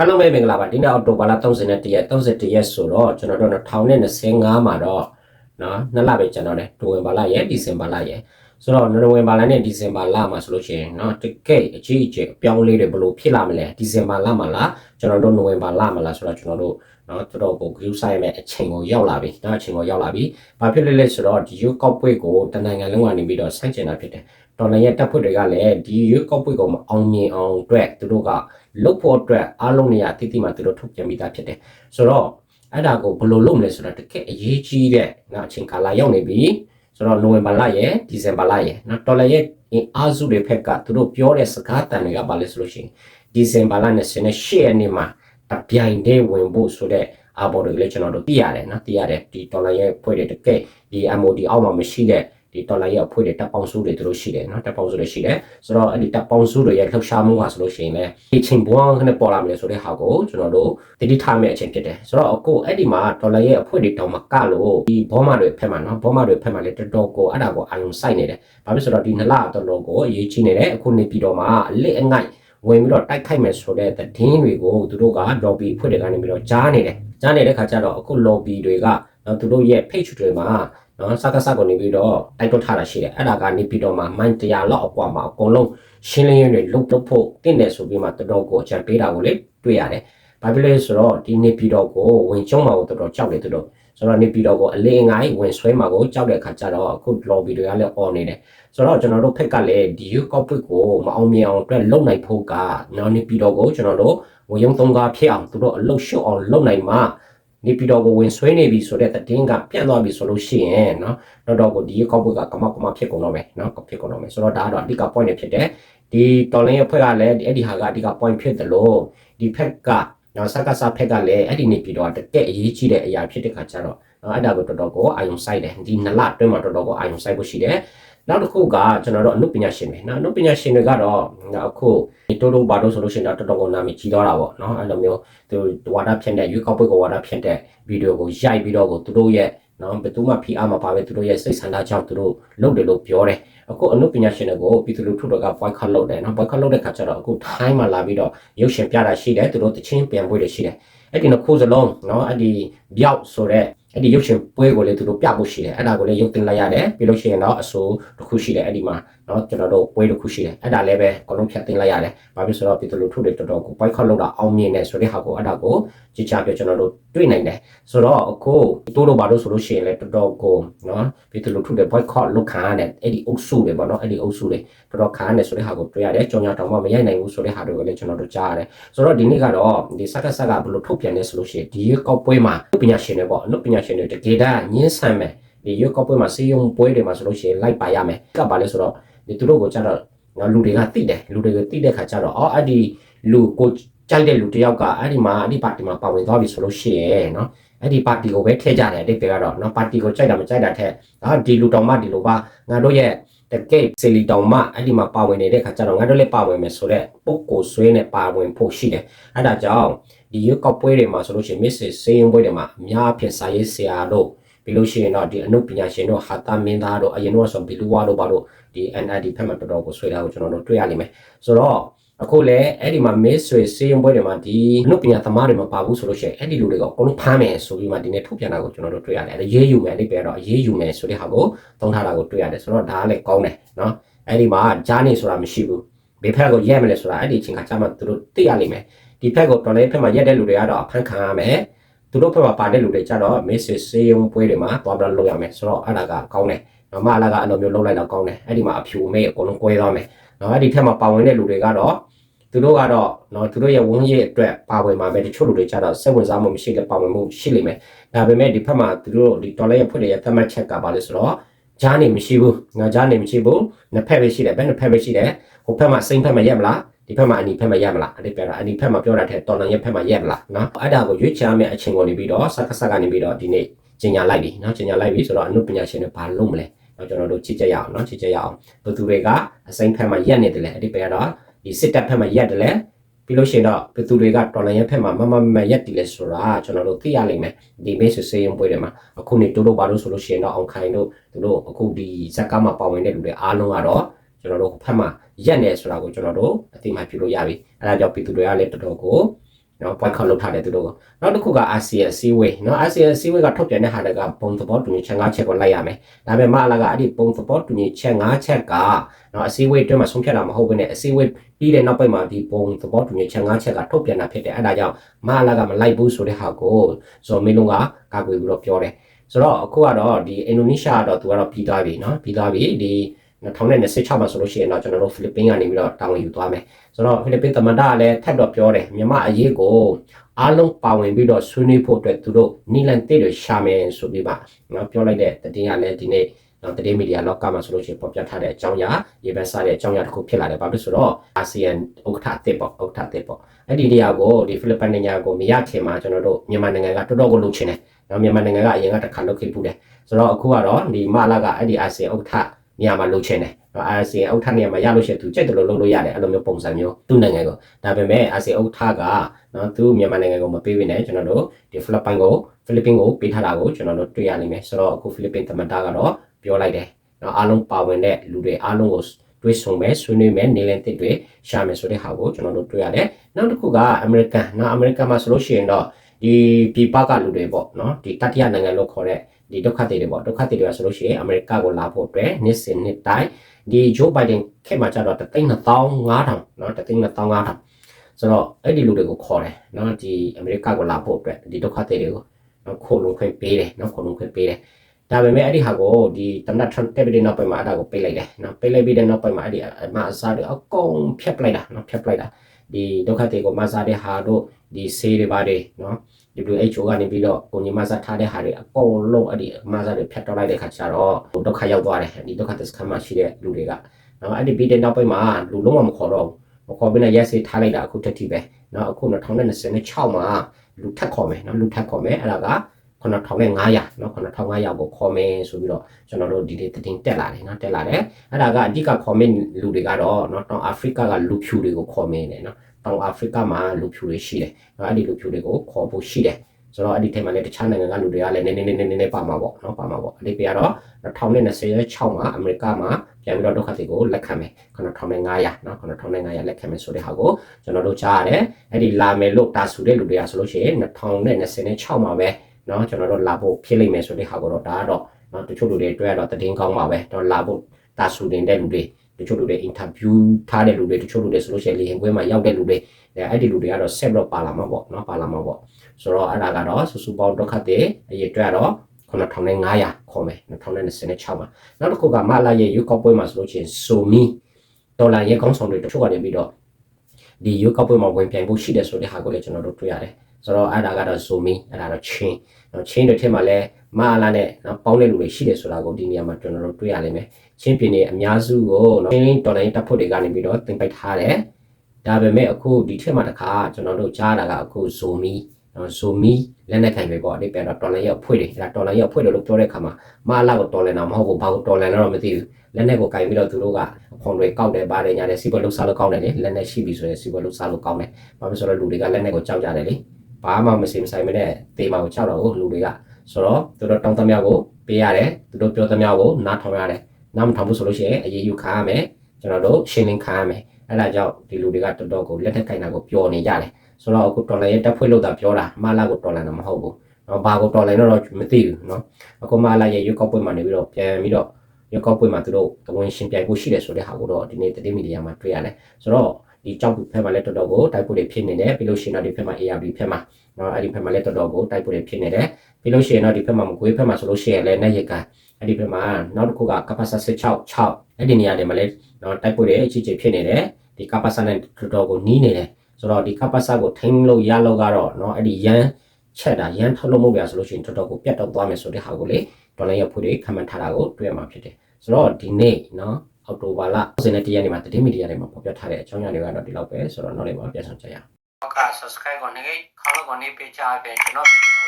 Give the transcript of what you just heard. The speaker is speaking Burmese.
အားလုံးပဲမင်္ဂလာပါဒီနေ့အော်တိုဘာလ31ရက်31ရက်ဆိုတော့ကျွန်တော်တို့2025မှာတော့နော်နှစ်လပဲကျွန်တော်လည်းနိုဝင်ဘာလရဲ့ဒီဇင်ဘာလရဲ့ဆိုတော့နိုဝင်ဘာလနဲ့ဒီဇင်ဘာလမှာဆိုလို့ရှိရင်နော်တကယ်အကြီးအကျယ်အပြောင်းအလဲတွေဘယ်လိုဖြစ်လာမလဲဒီဇင်ဘာလမှာလားကျွန်တော်တို့နိုဝင်ဘာလမှာလားဆိုတော့ကျွန်တော်တို့ နော်တော်တော်ကို group site မဲ့အချိန်ကိုရောက်လာပြီနော်အချိန်ကိုရောက်လာပြီဘာဖြစ်လဲလဲဆိုတော့ဒီ you ကောက်ပွဲကိုတနိုင်ငံလုံးကနေပြီးတော့ဆန့်ကျင်တာဖြစ်တယ်တော်လည်းရဲ့တပ်ဖွဲ့တွေကလည်းဒီ you ကောက်ပွဲကိုမအောင်မြင်အောင်အတွက်သူတို့ကလုတ်ဖို့အတွက်အားလုံးနေရာတိတိမှသူတို့ထုတ်ပြန်ပြီးသားဖြစ်တယ်ဆိုတော့အဲ့ဒါကိုဘယ်လိုလုပ်မလဲဆိုတော့တကယ်အရေးကြီးတဲ့နော်အချိန်ကာလရောက်နေပြီဆိုတော့နိုဝင်ဘာလရဲ့ဒီဇင်ဘာလရဲ့နော်တော်လည်းရဲ့အင်အားစုတွေဖက်ကသူတို့ပြောတဲ့စကားတန်တွေကဘာလဲဆိုလို့ရှိရင်ဒီဇင်ဘာလ28ရက်နေ့မှာ တပြိုင်တည်းဝင်ဖို့ဆိုတဲ့အဘော်တွေလည်းကျွန်တော်တို့သိရတယ်နော်သိရတယ်ဒီတော်လည်းရဲ့ဖွဲ့တဲ့တကယ်ဒီ MOD အောက်မှာမရှိတဲ့ဒီတော်လိုင်းရဲ့အဖွဲ့တွေတပ်ပေါင်းစုတွေတို့ရှိတယ်နော်တပ်ပေါင်းစုတွေရှိတယ်ဆိုတော့အဲ့ဒီတပ်ပေါင်းစုတွေရဲ့လှုပ်ရှားမှုဟာဆိုလို့ရှိရင်လည်းဒီချိန်ဘွားကနေပေါ်လာမယ်ဆိုတဲ့ဟာကိုကျွန်တော်တို့တတိထားမယ့်အချိန်ဖြစ်တယ်ဆိုတော့အခုအဲ့ဒီမှာတော်လိုင်းရဲ့အဖွဲ့တွေတောင်မှကလို့ဒီဘောမတွေဖက်မှာနော်ဘောမတွေဖက်မှာလည်းတော်တော်ကိုအဲ့ဒါကိုအာရုံစိုက်နေတယ်ဘာဖြစ်ဆိုတော့ဒီနလတော်တော်ကိုအရေးကြီးနေတယ်အခုနေပြီးတော့မှအလစ်အငိုက် ဝင်ပြီးတော့တိုက်ခိုက်မယ်ဆိုတဲ့သတင်းတွေကိုသူတို့က lobby ဖွဲ့တွေကနေပြီးတော့ကြားနေတယ်ကြားနေတဲ့ခါကျတော့အခု lobby တွေကနော်သူတို့ရဲ့ page တွေမှာနော်စကားစကနေပြီးတော့တိုက်တွန်းထားတာရှိတယ်အဲ့ဒါကနေပြီးတော့မှမိုင်းတရားလောက်အကွာမှာအကုန်လုံးရှင်းလင်းရင်းတွေလုတ်လုတ်ဖို့တင့်တယ်ဆိုပြီးမှတော်တော်ကိုအကြံပေးတာကိုလေတွေ့ရတယ်ဘာဖြစ်လဲဆိုတော့ဒီနေပြီးတော့ကိုဝင်ကျုံမှာကိုတော်တော်ကြောက်တယ်သူတို့ ဆိုတော့နေပြီးတော့ကိုအလေးငိုင်းဝင်ဆွဲမှာကိုကြောက်တဲ့အခါကျတော့အခု lobby တွေကလည်း on နေတယ်ဆိုတော့ကျွန်တော်တို့ဖက်ကလည်းဒီ you corporate ကိုမအောင်မြင်အောင်အတွက်လုပ်နိုင်ဖို့ကနော်နေပြီးတော့ကိုကျွန်တော်တို့ဝင်ရုံသုံးကားဖြစ်အောင်သူတို့အလုတ်ရှုပ်အောင်လုပ်နိုင်မှာနေပြည်တော်ကိုဝင်ဆွဲနေပြီဆိုတဲ့သတင်းကပြန့်သွားပြီဆိုလို့ရှိရင်เนาะတော့တော့ကိုဒီကောက်ပွေကကမောက်ကမဖြစ်ကုန်တော့မယ်เนาะဖြစ်ကုန်တော့မယ်ဆိုတော့ဒါကတော့အဓိက point တွေဖြစ်တယ်ဒီတော်လိုင်းရဲ့ဖွဲ့ကလည်းအဲ့ဒီဟာကအဓိက point ဖြစ်တယ်လို့ဒီဖက်က နော်စကားစဖက်ကလည်းအဲ့ဒီနေပြည်တော်တကယ်အရေးကြီးတဲ့အရာဖြစ်တဲ့ခါကျတော့နော်အဲ့ဒါကိုတော်တော်ကိုအာယုံဆိုင်တယ်ဒီနလအတွင်းမှာတော်တော်ကိုအာယုံဆိုင်ဖို့ရှိတယ်နောက်တစ်ခုကကျွန်တော်တို့အနုပညာရှင်တွေနော်အနုပညာရှင်တွေကတော့အခုတိုးတိုးဘာလို့ဆိုလို့ရှိရင်တော့တော်တော်ကိုနာမည်ကြီးသွားတာပေါ့နော်အဲ့လိုမျိုးသူဝါဒဖြန့်တဲ့ရွေးကောက်ပွဲကိုဝါဒဖြန့်တဲ့ဗီဒီယိုကိုရိုက်ပြီးတော့ကိုသူတို့ရဲ့နော်ဘယ်သူမှဖိအားမပါပဲသူတို့ရဲ့စိတ်ဆန္ဒကြောင့်သူတို့လုပ်တယ်လို့ပြောတယ် အခုအနုပညာရှင်တွေကိုပြည်သူလူထုတွေက boycott လုပ်တယ်နော် boycott လုပ်တဲ့ခါကျတော့အခု time မှာလာပြီးတော့ရုပ်ရှင်ပြတာရှိတယ်သူတို့တချင်းပြန်ပွဲတွေရှိတယ်အဲ့ဒီနှစ်ခုစလုံးနော်အဲ့ဒီပြောက်ဆိုတဲ့အဲ့ဒီရုပ်ရှင်ပွဲကိုလည်းသူတို့ပြဖို့ရှိတယ်အဲ့ဒါကိုလည်းရုပ်တင်လိုက်ရတယ်ပြီးလို့ရှိရင်တော့အစိုးတစ်ခုရှိတယ်အဲ့ဒီမှာ နော်ကျွန်တော်တို့ပွဲတစ်ခုရှိတယ်အဲ့ဒါလည်းပဲအကုန်လုံးဖြတ်တင်လိုက်ရတယ်ဘာဖြစ်ဆိုတော့ပြည်သူလူထုတွေတော်တော်ကို boycott လုပ်တာအောင်မြင်တယ်ဆိုတဲ့ဟာကိုအဲ့ဒါကိုကြည့်ချပြကျွန်တော်တို့တွေ့နိုင်တယ်ဆိုတော့အခုတိုးတော့ဘာလို့ဆိုလို့ရှိရင်လည်းတော်တော်ကိုနော်ပြည်သူလူထုတွေ boycott လုပ်ခံရတယ်အဲ့ဒီအုပ်စုတွေပေါ့နော်အဲ့ဒီအုပ်စုတွေတော်တော်ခံရတယ်ဆိုတဲ့ဟာကိုတွေ့ရတယ်ကြောင်ကြောင်တောင်မှမရိုက်နိုင်ဘူးဆိုတဲ့ဟာတွေကိုလည်းကျွန်တော်တို့ကြားရတယ်ဆိုတော့ဒီနေ့ကတော့ဒီစက်ကဆက်ကဘယ်လိုထုတ်ပြန်လဲဆိုလို့ရှိရင်ဒီကောက်ပွဲမှာပညာရှင်တွေပေါ့အနုပညာရှင်တွေတကယ်တမ်းညှင်းဆန်မယ်ဒီရွက်ကောက်ပွဲမှာစေယုံပွဲတွေမှာဆိုလို့ရှိရင်လိုက်ပါရမယ်ကပ်ပါလဲဆိုတော့ ဒီသူတို့ကိုကြတော့နော်လူတွေကတိတယ်လူတွေကတိတဲ့ခါကျတော့အော်အဲ့ဒီလူကိုကြိုက်တဲ့လူတယောက်ကအဲ့ဒီမှာအဲ့ဒီပါတီမှာပါဝင်သွားပြီဆိုလို့ရှိရင်နော်အဲ့ဒီပါတီကိုပဲထည့်ကြတယ်အတိတ်ကတော့နော်ပါတီကိုကြိုက်တာမကြိုက်တာထက်အာဒီလူတောင်မှဒီလိုပါငါတို့ရဲ့တကယ်စီလီတောင်မှအဲ့ဒီမှာပါဝင်နေတဲ့ခါကျတော့ငါတို့လည်းပါဝင်မယ်ဆိုတော့ပုတ်ကိုဆွေးနဲ့ပါဝင်ဖို့ရှိတယ်အဲ့ဒါကြောင့်ဒီရွက်ကောက်ပွဲတွေမှာဆိုလို့ရှိရင် miss စေးရင်ပွဲတွေမှာအများဖြင့်စာရေးဆရာတို့ ပြီးလို့ရှိရင်တော့ဒီအနုပညာရှင်တို့ဟာတာမင်းသားတို့အရင်တော့ဆိုဘီလူဝါတို့ဘာလို့ဒီ NID ဖက်မှာတော်တော်ကိုဆွဲတာကိုကျွန်တော်တို့တွေ့ရလိမ့်မယ်ဆိုတော့အခုလည်းအဲ့ဒီမှာမေးဆွေစေးရင်ပွဲတွေမှာဒီအနုပညာသမားတွေမပါဘူးဆိုလို့ရှိရင်အဲ့ဒီလူတွေကအကုန်လုံးဖမ်းမယ်ဆိုပြီးမှဒီနေ့ထုတ်ပြန်တာကိုကျွန်တော်တို့တွေ့ရတယ်အဲ့ရေးယူမယ်အဲ့ဒီပဲတော့ရေးယူမယ်ဆိုတဲ့ဟာကိုသုံးထားတာကိုတွေ့ရတယ်ဆိုတော့ဒါကလည်းကောင်းတယ်နော်အဲ့ဒီမှာဂျာနေဆိုတာမရှိဘူးဘေဖက်ကိုရက်မလဲဆိုတာအဲ့ဒီအချိန်ကကြာမှသူတို့သိရလိမ့်မယ်ဒီဖက်ကိုတော်လေးဖက်မှာရက်တဲ့လူတွေကတော့ဖမ်းခံရမယ် သူတို့ဖက်မှာပါတဲ့လူတွေကြတော့မေးဆွေစေးရင်ပွဲတွေမှာသွားပြီးလုပ်ရမယ်ဆိုတော့အဲ့ဒါကကောင်းတယ်နော်မအလာကအလိုမျိုးလုပ်လိုက်တော့ကောင်းတယ်အဲ့ဒီမှာအဖြူအမေအကုန်လုံးကွဲသွားမယ်နော်အဲ့ဒီထက်မှာပါဝင်တဲ့လူတွေကတော့သူတို့ကတော့နော်သူတို့ရဲ့ဝန်းရဲ့အတွက်ပါဝင်မှာပဲတချို့လူတွေကြတော့စိတ်ဝင်စားမှုမရှိလည်းပါဝင်မှုရှိလိမ့်မယ်ဒါပေမဲ့ဒီဖက်မှာသူတို့ဒီတော်လေးရဲ့ဖွင့်ရဲ့သတ်မှတ်ချက်ကပါလဲဆိုတော့ဂျားနေမရှိဘူးငါဂျားနေမရှိဘူးနှစ်ဖက်ပဲရှိတယ်ဘယ်နှစ်ဖက်ပဲရှိတယ်ဟိုဖက်မှာစိမ့်ဖက်မှာရက်မလား ဒီဖက်မှာအနီဖက်မှာရက်မလားအဲ့ဒီပြောတာအနီဖက်မှာပြောတာတဲ့တော်လန်ရဲ့ဖက်မှာရက်မလားနော်အဲ့ဒါကိုရွေးချယ်မယ့်အချိန်ကိုနေပြီးတော့စက္ကစကနေပြီးတော့ဒီနေ့ကျင်ညာလိုက်ပြီနော်ကျင်ညာလိုက်ပြီဆိုတော့အနုပညာရှင်တွေဘာလုပ်မလဲတော့ကျွန်တော်တို့ချစ်ကြရအောင်နော်ချစ်ကြရအောင်ဘယ်သူတွေကအစိမ့်ဖက်မှာရက်နေတယ်လေအဲ့ဒီပဲကတော့ဒီစစ်တပ်ဖက်မှာရက်တယ်လေပြီးလို့ရှိရင်တော့ဘယ်သူတွေကတော်လန်ရဲ့ဖက်မှာမမမရက်တည်လဲဆိုတာကျွန်တော်တို့သိရလိမ့်မယ်ဒီ base စေးရင်ပွဲတွေမှာအခုနေတို့တို့ဘာလို့ဆိုလို့ရှိရင်တော့အောင်ခိုင်တို့သူတို့အခုဒီဇက်ကမှာပါဝင်တဲ့လူတွေအားလုံးကတော့ ကျွန်တော်တို့ဖက်မှာရက်နေဆိုတာကိုကျွန်တော်တို့အသိမှပြုလို့ရပြီအဲဒါကြောင့်ပြည်သူတွေကလည်းတော်တော်ကိုနော် boycott လုပ်ထားတယ်သူတို့ကနောက်တစ်ခုက ASEAN စီးဝေးနော် ASEAN စီးဝေးကထုတ်ပြန်တဲ့ဟာတွေကပုံသဘောတူညီချက်၅ချက်ကိုလိုက်ရမယ်ဒါပေမဲ့မအလာကအဲ့ဒီပုံသဘောတူညီချက်၅ချက်ကနော်အစည်းအဝေးအတွင်းမှာဆုံးဖြတ်တာမဟုတ်ဘဲနဲ့အစည်းအဝေးပြီးတဲ့နောက်ပိုင်းမှာဒီပုံသဘောတူညီချက်၅ချက်ကထုတ်ပြန်တာဖြစ်တယ်အဲ့ဒါကြောင့်မအလာကမလိုက်ဘူးဆိုတဲ့ဟာကိုဇော်မင်းလုံးကကာကွယ်ပြီးတော့ပြောတယ်ဆိုတော့အခုကတော့ဒီအင်ဒိုနီးရှားကတော့သူကတော့ပြီးသွားပြီနော်ပြီးသွားပြီဒီ 2026မှာဆိုလို့ရှိရင်တော့ကျွန်တော်တို့ဖိလစ်ပင်းကနေပြီးတော့တာဝန်ယူသွားမယ်ဆိုတော့ဖိလစ်ပင်းသမ္မတကလည်းထပ်တော့ပြောတယ်မြန်မာအရေးကိုအားလုံးပါဝင်ပြီးတော့ဆွေးနွေးဖို့အတွက်သူတို့နီလန်တစ်တွေရှာမယ်ဆိုပြီးမှနော်ပြောလိုက်တဲ့တည်င်းကလည်းဒီနေ့နော်တည်င်းမီဒီယာလောကမှာဆိုလို့ရှိရင်ပေါ်ပြထားတဲ့အကြောင်းအရာရေပန်းစားတဲ့အကြောင်းအရာတစ်ခုဖြစ်လာတယ်ဘာဖြစ်လို့ဆိုတော့အာဆီယံဥက္ကဋ္ဌအသစ်ပေါ့ဥက္ကဋ္ဌအသစ်ပေါ့အဲ့ဒီနေရာကိုဒီဖိလစ်ပိုင်နိုင်ငံကိုမရခင်မှာကျွန်တော်တို့မြန်မာနိုင်ငံကတော်တော်ကိုလှုပ်ချင်တယ်နော်မြန်မာနိုင်ငံကအရင်ကတစ်ခါလှုပ်ခဲ့ပူတယ်ဆိုတော့အခုကတော့ဒီမလာကအဲ့ဒီအာဆီယံဥက္ကဋ္ဌ နေရာမှာလှုပ်ချင်တယ်နော်အာဆီယံဥက္ကဋ္ဌနေရာမှာရလို့ရှိရင်သူကြိုက်တယ်လို့လုပ်လို့ရတယ်အဲ့လိုမျိုးပုံစံမျိုးသူ့နိုင်ငံကိုဒါပေမဲ့အာဆီယံဥက္ကဋ္ဌကနော်သူမြန်မာနိုင်ငံကိုမပေးဘဲနဲ့ကျွန်တော်တို့ဒီဖိလစ်ပိုင်ကိုဖိလစ်ပင်းကိုပေးထားတာကိုကျွန်တော်တို့တွေ့ရနိုင်မယ်ဆိုတော့အခုဖိလစ်ပင်းသမ္မတကတော့ပြောလိုက်တယ်နော်အားလုံးပါဝင်တဲ့လူတွေအားလုံးကိုတွေးဆုံမယ်ဆွေးနွေးမယ်နေလည်တစ်တွေရှာမယ်ဆိုတဲ့ဟာကိုကျွန်တော်တို့တွေ့ရတယ်နောက်တစ်ခုကအမေရိကန်နော်အမေရိကန်မှာဆိုလို့ရှိရင်တော့ဒီပြည်ပကလူတွေပေါ့နော်ဒီတတိယနိုင်ငံလို့ခေါ်တဲ့ ဒီဒုက္ခတွေတွေပေါ့ဒုက္ခတွေတွေဆိုလို့ရှိရင်အမေရိကကိုလာဖို့အတွက်နှစ်စဉ်နှစ်တိုင်းဒီဂျိုးဘိုင်ဒန်ခေတ်မှာကျတော့တသိန်း2500နော်တသိန်း2500ဆိုတော့အဲ့ဒီလူတွေကိုခေါ်တယ်နော်ဒီအမေရိကကိုလာဖို့အတွက်ဒီဒုက္ခတွေတွေကိုနော်ခိုးလုံခွင့်ပေးတယ်နော်ခိုးလုံခွင့်ပေးတယ်ဒါပေမဲ့အဲ့ဒီဟာကိုဒီတမန်ထရန့်တက်ပြီးနောက်ပိုင်းမှာအဲ့ဒါကိုပိတ်လိုက်တယ်နော်ပိတ်လိုက်ပြီးတဲ့နောက်ပိုင်းမှာအဲ့ဒီအမအစားတွေအကုန်ဖျက်ပလိုက်တာနော်ဖျက်ပလိုက်တာဒီဒုက္ခတွေကိုမစားတဲ့ဟာတို့ဒီဆေးတွေပါတယ်နော် WHO ကနေပြီးတော့ကိုညီမစားထားတဲ့ဟာတွေအကုန်လုံးအဲ့ဒီမစားတွေဖျက်တော့လိုက်တဲ့ခါကျတော့ဒုက္ခရောက်သွားတယ်ဒီဒုက္ခသစ္စခမ်းမှာရှိတဲ့လူတွေကနော်အဲ့ဒီပြီးတဲ့နောက်ပိုင်းမှာလူလုံးဝမခေါ်တော့ဘူးမခေါ်ဘဲနဲ့ရက်စေးထားလိုက်တာအခုတက်ထိပဲနော်အခု2026မှာလူထက်ခေါ်မယ်နော်လူထက်ခေါ်မယ်အဲ့ဒါက9500နော်9500ကိုခေါ်မယ်ဆိုပြီးတော့ကျွန်တော်တို့ဒီနေ့တင်တက်လာတယ်နော်တက်လာတယ်အဲ့ဒါကအဓိကခေါ်မယ်လူတွေကတော့နော်တောင်အာဖရိကကလူဖြူတွေကိုခေါ်မယ်နဲ့နော် တောင်အာဖရိကမှာလူဖြူတွေရှိတယ်။နော်အဲ့ဒီလူဖြူတွေကိုခေါ်ဖို့ရှိတယ်။ဆိုတော့အဲ့ဒီထဲမှာလည်းတခြားနိုင်ငံကလူတွေကလည်းနည်းနည်းနည်းနည်းနည်းပါမှာပေါ့နော်ပါမှာပေါ့။အဲ့ဒီပြကတော့2026မှာအမေရိကမှာပြန်ပြီးတော့ဒုက္ခတွေကိုလက်ခံမယ်။9500နော်9500လက်ခံမယ်ဆိုတဲ့ဟာကိုကျွန်တော်တို့ကြားရတယ်။အဲ့ဒီလာမယ်လို့တာဆူတဲ့လူတွေကဆိုလို့ရှိရင်2026မှာပဲနော်ကျွန်တော်တို့လာဖို့ဖြစ်လိမ့်မယ်ဆိုတဲ့ဟာကိုတော့ဒါကတော့နော်တချို့လူတွေတွေ့ရတော့တည်င်းကောင်းပါပဲ။တော့လာဖို့တာဆူတင်တဲ့လူတွေ တချို့လူတွေ interview ထားတဲ့လူတွေတချို့လူတွေဆိုလို့ရှိရင်လေရင်ခွဲမှာရောက်တဲ့လူတွေအဲအဲ့ဒီလူတွေကတော့ set တော့ပါလာမှာပေါ့နော်ပါလာမှာပေါ့ဆိုတော့အဲ့ဒါကတော့စုစုပေါင်းဒုက္ခတွေအရေးတွေ့တော့9500ခေါ်မယ်2026မှာနောက်တစ်ခုကမလာရဲ့ရွေးကောက်ပွဲမှာဆိုလို့ရှိရင်ဆိုမီဒေါ်လာရဲ့ကောင်းဆောင်တွေတချို့ကနေပြီးတော့ဒီရွေးကောက်ပွဲမှာဝင်ပြိုင်ဖို့ရှိတယ်ဆိုတဲ့ဟာကိုလည်းကျွန်တော်တို့တွေ့ရတယ်ဆိုတော့အဲ့ဒါကတော့ zoom in အဲ့ဒါတော့ chain နော် chain တွေထဲမှာလည်း မအလာနဲ့နော်ပေါင်းတဲ့လူတွေရှိတယ်ဆိုတာကိုဒီနေရာမှာကျွန်တော်တို့တွေ့ရလိမ့်မယ်ချင်းပြည်နယ်အများစုကိုနော်ချင်းတော်လိုင်းတပ်ဖွဲ့တွေကနေပြီးတော့တင်ပိုက်ထားတယ်ဒါပေမဲ့အခုဒီထက်မှတခါကျွန်တော်တို့ကြားတာကအခုဇိုမီနော်ဇိုမီလက်နဲ့ခံပဲပေါ့အဲ့ဒီပြန်တော့တော်လိုင်းရောက်ဖွဲ့တယ်အဲ့ဒါတော်လိုင်းရောက်ဖွဲ့တယ်လို့ပြောတဲ့အခါမှာမအလာကိုတော်လန်တာမဟုတ်ဘူးဘာကိုတော်လန်လဲတော့မသိဘူးလက်နဲ့ကိုကင်ပြီးတော့သူတို့ကအခွန်တွေကောက်တယ်ပါတယ်ညာတယ်စီဘလုစားလို့ကောင်းတယ်လေလက်နဲ့ရှိပြီဆိုရင်စီဘလုစားလို့ကောင်းတယ်ဘာဖြစ်လို့လဲလူတွေကလက်နဲ့ကိုကြောက်ကြတယ်လေဘာမှမစင်ဆိုင်မနဲ့တေးမကိုကြောက်တော့လူတွေက ဆိုတော့သူတို့တောင်းသမျှကိုပေးရတယ်သူတို့ပြောသမျှကိုနားထောင်ရတယ်နားမထောင်ဘူးဆိုလို့ရှိရင်အရေးယူခံရမယ်ကျွန်တော်တို့ရှင်းလင်းခံရမယ်အဲ့ဒါကြောင့်ဒီလူတွေကတော်တော်ကိုလက်ထက်ကင်တာကိုပျော်နေကြတယ်ဆိုတော့အခုတော်လိုင်းရဲ့တက်ဖွဲ့လို့တာပြောတာမလာကိုတော်လိုင်းတော့မဟုတ်ဘူးနော်ဘာကိုတော်လိုင်းတော့မသိဘူးနော်အခုမလာရဲ့ရွက်ကောက်ပွဲမှာနေပြီးတော့ပြန်ပြီးတော့ရွက်ကောက်ပွဲမှာသူတို့တဝင်ရှင်ပြိုင်ဖို့ရှိတယ်ဆိုတဲ့ဟာကိုတော့ဒီနေ့တတိမီဒီယာမှာတွေ့ရတယ်ဆိုတော့ ဒီကြောက်ဖက်မှာလည်းတော်တော်ကိုတိုက်ပွဲတွေဖြစ်နေတယ်ပြီးလို့ရှိရင်တော့ဒီဖက်မှာ ARB ဖက်မှာနော်အဲ့ဒီဖက်မှာလည်းတော်တော်ကိုတိုက်ပွဲတွေဖြစ်နေတယ်ပြီးလို့ရှိရင်တော့ဒီဖက်မှာမကွေးဖက်မှာဆိုလို့ရှိရင်လည်းနဲ့ရကန်အဲ့ဒီဖက်မှာနောက်တစ်ခုကကပ္ပဆာ16 6အဲ့ဒီနေရာတွေမှာလည်းနော်တိုက်ပွဲတွေအကြီးကြီးဖြစ်နေတယ်ဒီကပ္ပဆာနဲ့တော်တော်ကိုနီးနေတယ်ဆိုတော့ဒီကပ္ပဆာကိုထိန်းလို့ရလို့ကတော့နော်အဲ့ဒီရန်ချက်တာရန်ထုတ်လို့မဟုတ်ပြဆိုလို့ရှိရင်တော်တော်ကိုပြတ်တော့သွားမယ်ဆိုတဲ့ဟာကိုလေဒေါ်လာရဖွေတွေခံမှန်းထားတာကိုတွေ့ရမှာဖြစ်တယ်ဆိုတော့ဒီနေ့နော် အော်တိုဘာလ21ရက်နေ့မှာတတိမီဒီယာတွေမှာဖော်ပြထားတဲ့အကြောင်းအရာတွေကတော့ဒီလောက်ပဲဆိုတော့နောက်နေ့မှာပြန်ဆောင်ကြရအောင်ဟုတ်ကဲ့ subscribe ကိုနေခေါင်းကိုနေပေးချပေးကျွန်တော်ဗီဒီယို